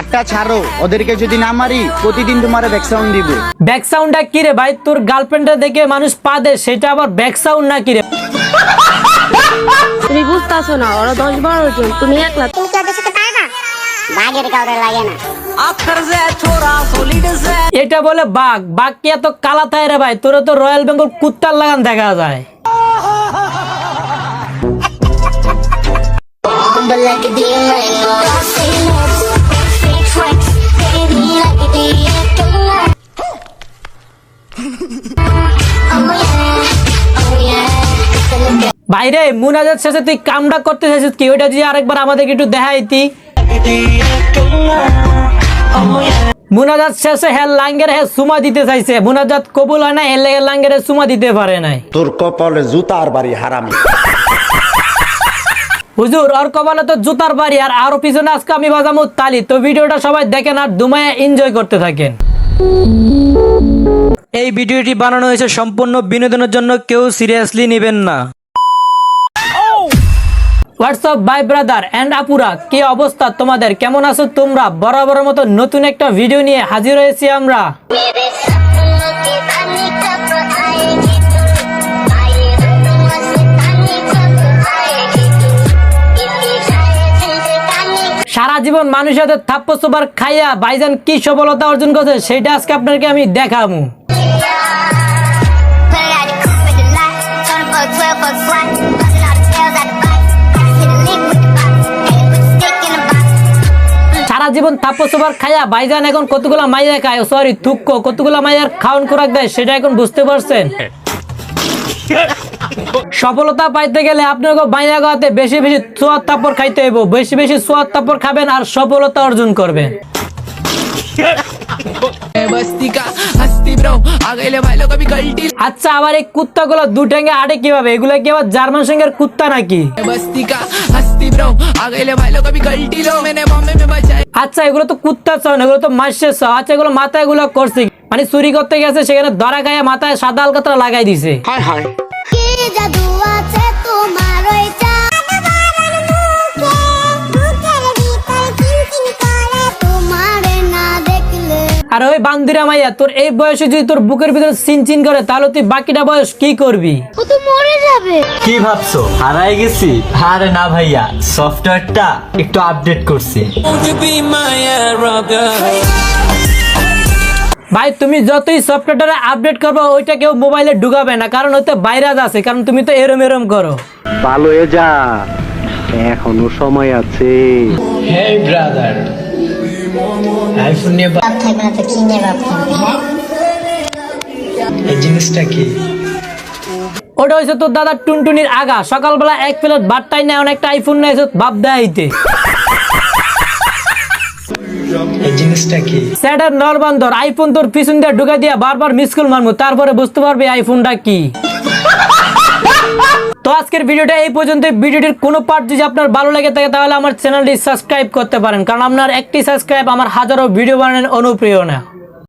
হাতটা ছাড়ো ওদেরকে যদি না মারি প্রতিদিন তোমার ব্যাক সাউন্ড দিব। ব্যাক সাউন্ডটা কি রে ভাই? তোর গার্লফ্রেন্ডে দেখে মানুষ পা দেয় সেটা আবার ব্যাক সাউন্ড না কি রে? তুমি বুঝতেছো না ওরা দশ বারো জন তুমি একলা তুমি কি ওদের সাথে পারবা? ভাগের কাউরে লাগে না। এটা বলে বাঘ। বাঘ কি এত কালা থাকে রে ভাই? তোর তো রয়্যাল বেঙ্গল কুত্তার লাগান দেখা যায়। বাইরে মুনাজাত শেষে তুই কামটা করতে চাইছিস কি? ওইটা যদি আরেকবার আমাদেরকে একটু দেখাইতি। মুনাজাত শেষে হ্যাঁ লাঙ্গের হ্যাঁ সুমা দিতে চাইছে। মুনাজাত কবুল হয় না লাঙ্গের সুমা দিতে পারে নাই। তোর কপালে জুতার বাড়ি হারামি। হুজুর কপালে তো জুতার বাড়ি আর আরও পিছনে আজকে আমি বাজামু তালি। তো ভিডিওটা সবাই দেখেন আর দুমায় এনজয় করতে থাকেন। এই ভিডিওটি বানানো হয়েছে সম্পূর্ণ বিনোদনের জন্য কেউ সিরিয়াসলি নেবেন না। হোয়াটসঅ্যাপ বাই ব্রাদার অ্যান্ড আপুরা কি অবস্থা তোমাদের? কেমন আছো তোমরা? বরাবর মতো নতুন একটা ভিডিও নিয়ে হাজির হয়েছি আমরা। সারা জীবন মানুষের হাতে থাপ্প সুপার খাইয়া বাইজান কি সফলতা অর্জন করছে সেটা আজকে আপনাকে আমি দেখাবো। জীবন তাপসবার খায়া ভাইজান এখন কতগুলা মাইয়া খায়? সরি থুক্ক কতগুলা মাইয়ার খাওয়ান খোরাক দেয় সেটা এখন বুঝতে পারছেন? সফলতা পাইতে গেলে আপনাকে বাইয়া গাওয়াতে বেশি বেশি সোয়াদ তাপর খাইতে হইব। বেশি বেশি সোয়াদ তাপর খাবেন আর সফলতা অর্জন করবেন। আচ্ছা আবার এই কুত্তা গুলো দু ঠেঙ্গে আটে কীভাবে? এগুলো কি আবার জার্মান সঙ্গের কুত্তা নাকি? আচ্ছা এগুলো তো কুত্তা সন এগুলো তো মাসের সন আচ্ছা এগুলো মাথায় এগুলো করছে মানে চুরি করতে গেছে সেখানে দড়া গায়ে মাথায় সাদা আলকাতরা লাগাই দিছে। হ্যাঁ হ্যাঁ। জাদু আছে তোমার ওই চা? আর ওই বান্দিরা মাইয়া তোর এই বয়সে যদি তোর বুকের ভিতরে চিনচিন করে তাহলে তুই বাকিটা বয়স কি করবি? ও তো মরে যাবে। কি ভাবছ? হারাই গেছি? আরে না ভাইয়া সফটওয়্যারটা একটু আপডেট করছি। ভাই তুমি যতই সফটওয়্যারটা আপডেট করব ওইটা কেউ মোবাইলে ঢুকাবে না কারণ ওতে ভাইরাস আছে কারণ তুমি তো এরম এরম করো। ভালো হয়ে যা এখনও সময় আছে। হেই ব্রাদার আইফোন নিয়ে বা- বাপ থাকবে না তো কি নিয়ে বাপ থাকবে? হ্যাঁ এই জিনিসটা কি? ওটা হয়েছে তোর দাদা টুনটুনির আগা। সকালবেলা এক প্লেট নেয় অনেকটা আইফোন নেয় বাপ দেয়াইতে এই জিনিসটা কি? স্যাটার নরবান্দর আইফোন তোর পিছন দিয়ে ঢুকা দিয়া বারবার মিস কল মারমু তারপরে বুঝতে পারবি আইফোনটা কি। তো আজকের ভিডিওটা এই পর্যন্ত ভিডিওটির কোনো পার্ট যদি আপনার ভালো লাগে থাকে, তাহলে আমার চ্যানেলটি সাবস্ক্রাইব করতে পারেন। কারণ আপনার একটি সাবস্ক্রাইব আমার হাজারো ভিডিও বানানোর অনুপ্রেরণা।